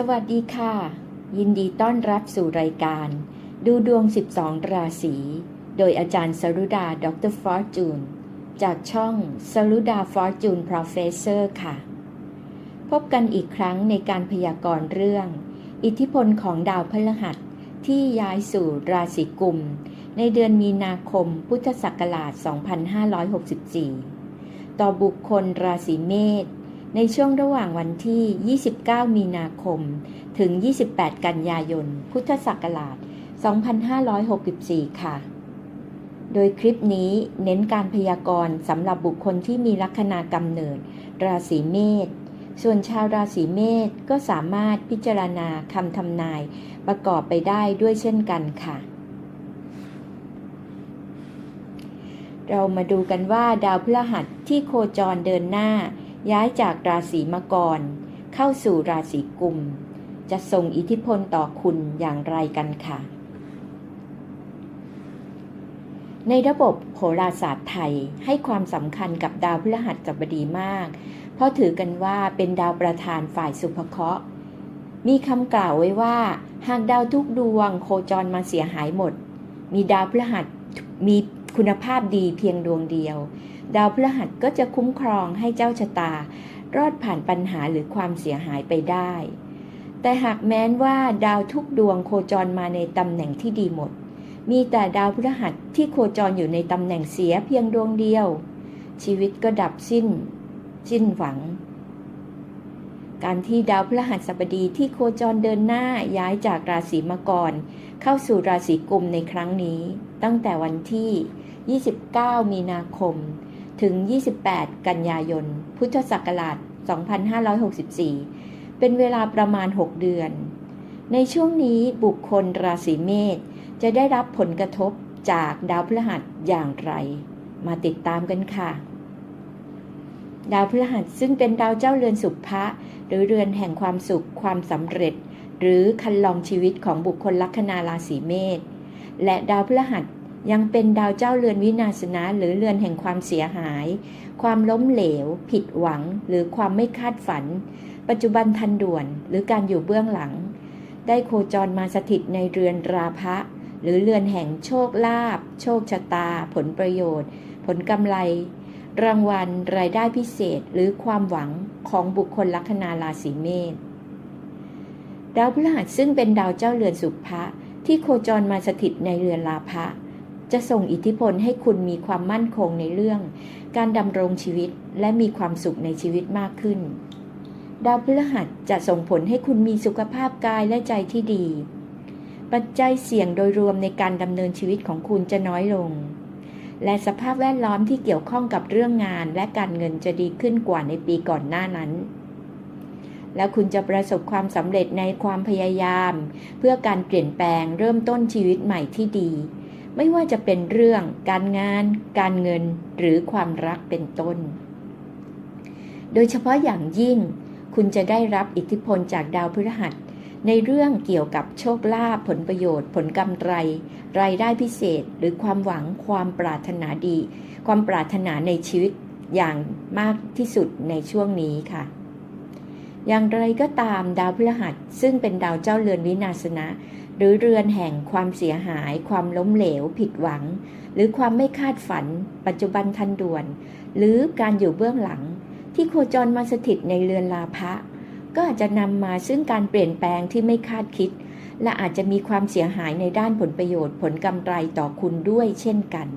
สวัสดีค่ะ ยินดีต้อนรับสู่รายการ ดูดวง 12 ราศี โดยอาจารย์สรุดาดรฟอร์จูน จากช่องสรุดาฟอร์จูน Professor ค่ะ พบกันอีกครั้งในการพยากรณ์เรื่อง อิทธิพลของดาวพฤหัสที่ย้ายสู่ราศีกุม ในเดือนมีนาคมพุทธศักราช 2564 ต่อบุคคลราศีเมษ ในช่วงระหว่างวันที่ 29 มีนาคม ถึง 28 กันยายน พุทธศักราช 2564 ค่ะ โดยคลิปนี้เน้นการพยากรณ์สำหรับบุคคลที่มีลัคนากำเนิด ราศีเมษ ส่วนชาวราศีเมษก็สามารถพิจารณาคำทำนายประกอบไปได้ด้วยเช่นกันค่ะเรามาดูกันว่าดาวพฤหัสที่โคจรเดินหน้า ย้ายจากราศีมังกร เข้าสู่ราศีกุม จะส่งอิทธิพลต่อคุณอย่างไรกันค่ะ ในระบบโหราศาสตร์ไทยให้ความสำคัญกับดาวพฤหัสบดีมาก เพราะถือกันว่าเป็นดาวประธานฝ่ายสุภเคราะห์ มีคำกล่าวไว้ว่า หากดาวทุกดวงโคจรมาเสียหายหมด มีดาวพฤหัสมี คุณภาพดีเพียงดวงเดียว ดาวพฤหัสก็จะคุ้มครองให้เจ้าชะตา รอดผ่านปัญหาหรือความเสียหายไปได้ แต่หากแม้นว่าดาวทุกดวงโคจรมาในตำแหน่งที่ดีหมด มีแต่ดาวพฤหัสที่โคจรอยู่ในตำแหน่งเสียเพียงดวงเดียว ชีวิตก็ดับสิ้น สิ้นหวังการที่ดาวพฤหัสบดีที่โคจรเดินหน้าย้ายจากราศีมังกร เข้าสู่ราศีกุมในครั้งนี้ ตั้งแต่วันที่ 29 มีนาคม ถึง 28 กันยายน พุทธศักราช 2564 เป็นเวลาประมาณ 6 เดือน ในช่วงนี้บุคคลราศีเมษจะได้รับผลกระทบจากดาวพฤหัสอย่างไร มาติดตามกันค่ะ ดาวพฤหัสซึ่งเป็นดาวเจ้าเรือนสุภะหรือเรือนแห่งความสุขความสำเร็จ หรือคันลองชีวิตของบุคคลลัคนาราศีเมษและดาวพฤหัส ยังเป็นดาวเจ้าเรือนวินาศนะหรือเรือนแห่งความเสียหาย ความล้มเหลว ผิดหวัง หรือความไม่คาดฝัน ปัจจุบันทันด่วน หรือการอยู่เบื้องหลัง ได้โคจรมาสถิตในเรือนราพะ หรือเรือนแห่งโชคลาภโชคชะตา ผลประโยชน์ ผลกำไร รางวัล รายได้พิเศษ หรือความหวังของบุคคลลัคนาราศีเมษดาวพฤหัสซึ่งเป็นดาวเจ้าเรือนสุภะที่โคจรมาสถิตในเรือนลาภะ จะส่งอิทธิพลให้คุณมีความมั่นคงในเรื่อง การดำรงชีวิตและมีความสุขในชีวิตมากขึ้น ดาวพฤหัสจะส่งผลให้คุณมีสุขภาพกายและใจที่ดี ปัจจัยเสี่ยงโดยรวมในการดำเนินชีวิตของคุณจะน้อยลง และสภาพแวดล้อมที่เกี่ยวข้องกับเรื่องงานและการเงินจะดีขึ้นกว่าในปีก่อนหน้านั้นแล้วคุณจะประสบความสำเร็จในความพยายาม เพื่อการเปลี่ยนแปลงเริ่มต้นชีวิตใหม่ที่ดี ไม่ว่าจะเป็นเรื่องการงาน การเงินหรือความรักเป็นต้น โดยเฉพาะอย่างยิ่ง คุณจะได้รับอิทธิพลจากดาวพฤหัส ในเรื่องเกี่ยวกับโชคลาภผลประโยชน์ ผลกำไร รายได้พิเศษ หรือความหวังความปรารถนาดี ความปรารถนาในชีวิตอย่างมากที่สุดในช่วงนี้ค่ะ อย่างไรก็ตามดาวพฤหัสซึ่งเป็นดาวเจ้าเรือนวินาศนะ หรือเรือนแห่งความเสียหาย ความล้มเหลว ผิดหวัง หรือความไม่คาดฝัน ปัจจุบันทันด่วน หรือการอยู่เบื้องหลัง ที่โคจรมาสถิตในเรือนลาภะก็อาจจะนำมาซึ่งการเปลี่ยนแปลงที่ไม่คาดคิด และอาจจะมีความเสียหายในด้านผลประโยชน์ ผลกำไรต่อคุณด้วยเช่นกัน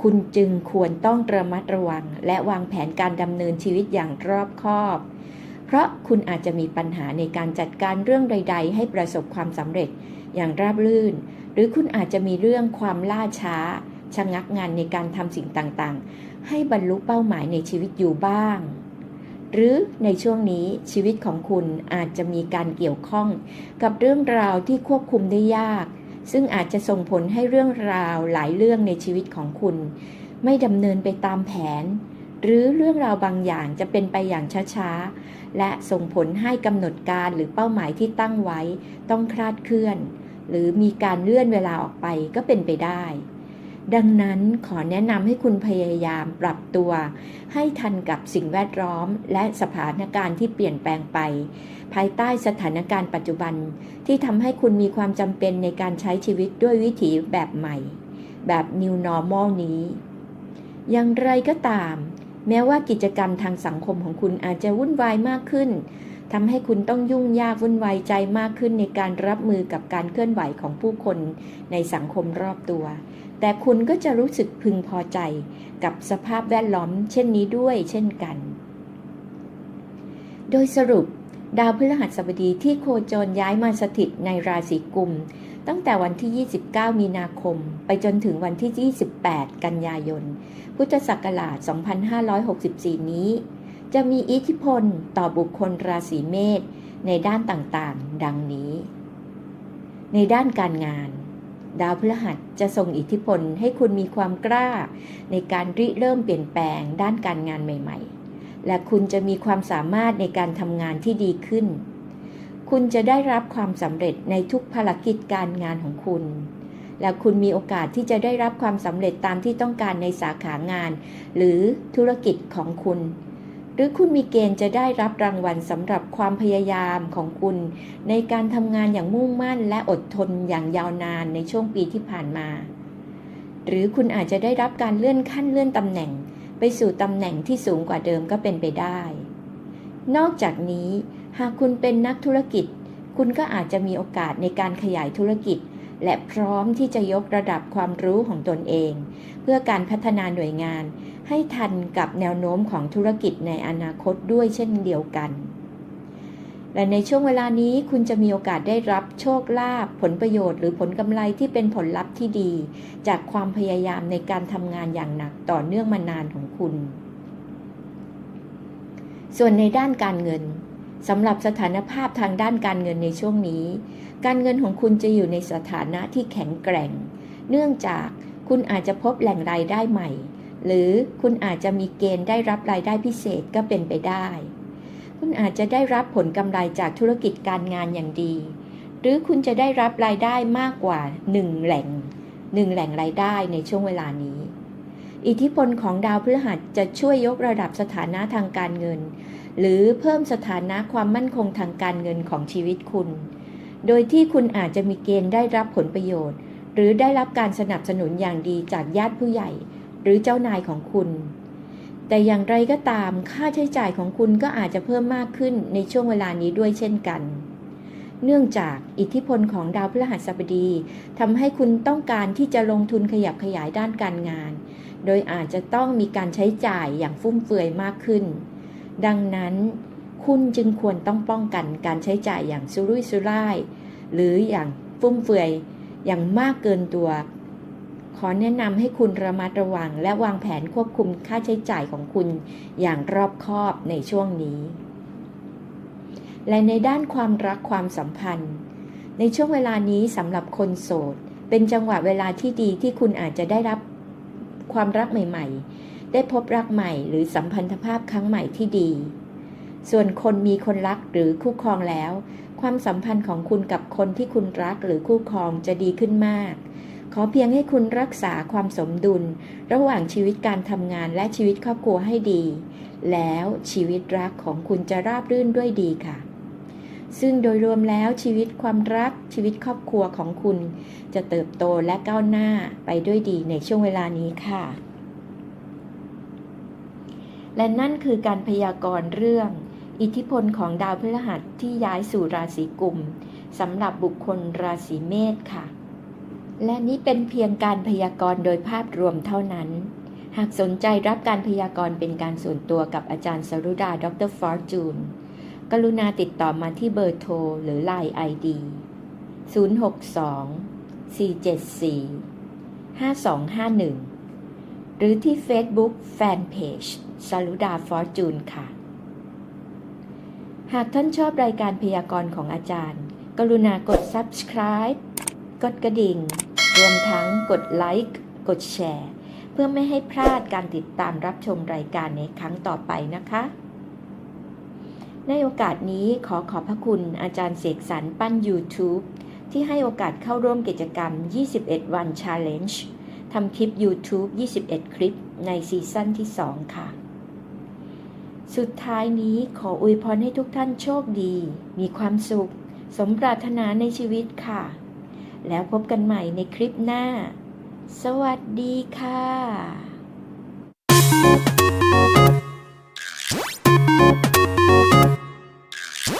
คุณจึงควรต้องระมัดระวัง และวางแผนการดำเนินชีวิตอย่างรอบคอบ เพราะคุณอาจจะมีปัญหาในการจัดการเรื่องใด ๆ ให้ประสบความสำเร็จอย่างราบรื่น หรือคุณอาจจะมีเรื่องความล่าช้าชะงักงานในการทำสิ่งต่างๆ ให้บรรลุเป้าหมายในชีวิตอยู่บ้าง หรือในช่วงนี้ชีวิตของคุณอาจจะมีการเกี่ยวข้องกับเรื่องราวที่ควบคุมได้ยาก ซึ่งอาจจะส่งผลให้เรื่องราวหลายเรื่องในชีวิตของคุณ ไม่ดำเนินไปตามแผน หรือเรื่องราวบางอย่างจะเป็นไปอย่างช้าๆ และส่งผลให้กำหนดการหรือเป้าหมายที่ตั้งไว้ ต้องคลาดเคลื่อน หรือมีการเลื่อนเวลาออกไปก็เป็นไปได้ ดังนั้นขอแนะนำให้คุณพยายามปรับตัว ให้ทันกับสิ่งแวดล้อมและสถานการณ์ที่เปลี่ยนแปลงไป ภายใต้สถานการณ์ปัจจุบันที่ทำให้คุณมีความจำเป็นในการใช้ชีวิตด้วยวิถีแบบใหม่ แบบ New Normal นี้ อย่างไรก็ตาม แม้ว่ากิจกรรมทางสังคมของคุณอาจจะวุ่นวายมากขึ้นทำให้คุณต้องยุ่งยากวุ่นวายใจมากขึ้นในการรับมือกับการเคลื่อนไหวของผู้คนในสังคมรอบตัว แต่คุณก็จะรู้สึกพึงพอใจกับสภาพแวดล้อมเช่นนี้ด้วยเช่นกัน โดยสรุป ดาวพฤหัสบดีที่โคจรย้ายมาสถิตในราศีกุม ตั้งแต่วันที่ 29 มีนาคม ไปจนถึงวันที่ 28 กันยายน พุทธศักราช 2564 นี้ จะมีอิทธิพลต่อบุคคลราศีเมษในด้านต่างๆ ดังนี้ ในด้านการงาน ดาวพฤหัสจะส่งอิทธิพลให้คุณมีความกล้า ในการริเริ่มเปลี่ยนแปลงด้านการงานใหม่ ๆ และคุณจะมีความสามารถในการทำงานที่ดีขึ้น คุณจะได้รับความสำเร็จในทุกภารกิจการงานของคุณ และคุณมีโอกาสที่จะได้รับความสำเร็จตามที่ต้องการในสาขางาน หรือธุรกิจของคุณ หรือคุณมีเกณฑ์จะได้รับรางวัลสำหรับความพยายามของคุณ ในการทำงานอย่างมุ่งมั่นและอดทนอย่างยาวนานในช่วงปีที่ผ่านมา หรือคุณอาจจะได้รับการเลื่อนขั้นเลื่อนตำแหน่ง ไปสู่ตำแหน่งที่สูงกว่าเดิมก็เป็นไปได้ นอกจากนี้หากคุณเป็นนักธุรกิจ คุณก็อาจจะมีโอกาสในการขยายธุรกิจ และพร้อมที่จะยกระดับความรู้ของตนเอง เพื่อการพัฒนาหน่วยงาน ให้ทันกับแนวโน้มของธุรกิจในอนาคตด้วยเช่นเดียวกัน และในช่วงเวลานี้คุณจะมีโอกาสได้รับโชคลาภผลประโยชน์หรือผลกำไรที่เป็นผลลัพธ์ที่ดี จากความพยายามในการทำงานอย่างหนักต่อเนื่องมานานของคุณ ส่วนในด้านการเงินสำหรับสถานภาพทางด้านการเงินในช่วงนี้ การเงินของคุณจะอยู่ในสถานะที่แข็งแกร่ง เนื่องจากคุณอาจจะพบแหล่งรายได้ใหม่ หรือคุณอาจจะมีเกณฑ์ได้รับรายได้พิเศษก็เป็นไปได้ คุณอาจจะได้รับผลกำไรจากธุรกิจการงานอย่างดี หรือคุณจะได้รับรายได้มากกว่าหนึ่งแหล่งหนึ่งแหล่งรายได้ในช่วงเวลานี้ อิทธิพลของดาวพฤหัสจะช่วยยกระดับสถานะทางการเงิน หรือเพิ่มสถานะความมั่นคงทางการเงินของชีวิตคุณ โดยที่คุณอาจจะมีเกณฑ์ได้รับผลประโยชน์ หรือได้รับการสนับสนุนอย่างดีจากญาติผู้ใหญ่ หรือเจ้านายของคุณ แต่อย่างไรก็ตามค่าใช้จ่ายของคุณก็อาจจะเพิ่มมากขึ้นในช่วงเวลานี้ด้วยเช่นกันเนื่องจากอิทธิพลของดาวพฤหัสบดีทำให้คุณต้องการที่จะลงทุนขยับขยายด้านการงาน โดยอาจจะต้องมีการใช้จ่ายอย่างฟุ่มเฟือยมากขึ้น ดังนั้นคุณจึงควรต้องป้องกันการใช้จ่ายอย่างสุรุ่ยสุร่าย หรืออย่างฟุ่มเฟือยอย่างมากเกินตัว ขอแนะนำให้คุณระมัดระวัง และวางแผนควบคุมค่าใช้จ่ายของคุณอย่างรอบคอบในช่วงนี้ และในด้านความรักความสัมพันธ์ ในช่วงเวลานี้สำหรับคนโสด เป็นจังหวะเวลาที่ดีที่คุณอาจจะได้รับ ความรักใหม่ ๆ ได้พบรักใหม่หรือสัมพันธภาพครั้งใหม่ที่ดี ส่วนคนมีคนรักหรือคู่ครองแล้ว ความสัมพันธ์ของคุณกับคนที่คุณรักหรือคู่ครองจะดีขึ้นมาก ขอเพียงให้คุณรักษาความสมดุล ระหว่างชีวิตการทำงานและชีวิตครอบครัวให้ดี แล้วชีวิตรักของคุณจะราบรื่นด้วยดีค่ะ ซึ่งโดยรวมแล้วชีวิตความรักชีวิตครอบครัวของคุณ จะเติบโตและก้าวหน้าไปด้วยดีในช่วงเวลานี้ค่ะ และนั่นคือการพยากรณ์เรื่อง อิทธิพลของดาวพฤหัสที่ย้ายสู่ราศีกุมสำหรับบุคคลราศีเมษค่ะ และนี้เป็นเพียงการพยากรณ์โดยภาพรวมเท่านั้นหากสนใจรับการพยากรณ์เป็นการส่วนตัวกับอาจารย์สรุดา ดรฟอร์จูน กรุณาติดต่อมาที่เบอร์โทรหรือ Line ID 062 474 5251 หรือที่ Facebook Fanpage สรุดาฟอร์จูนค่ะ หากท่านชอบรายการพยากรณ์ของอาจารย์ กรุณากด Subscribe กดกระดิ่ง รวมทั้งกดไลค์กดแชร์ เพื่อไม่ให้พลาดการติดตามรับชมรายการในครั้งต่อไปนะคะ ในโอกาสนี้ขอขอบพระคุณอาจารย์เสกสรรปั้น YouTube ที่ให้โอกาสเข้าร่วมกิจกรรม 21 วัน Challenge ทำคลิป YouTube 21 คลิปในซีซั่นที่ 2 ค่ะ สุดท้ายนี้ขออวยพรให้ทุกท่านโชคดี มีความสุข สมปรารถนาในชีวิตค่ะ แล้วพบกันใหม่ในคลิปหน้า สวัสดีค่ะ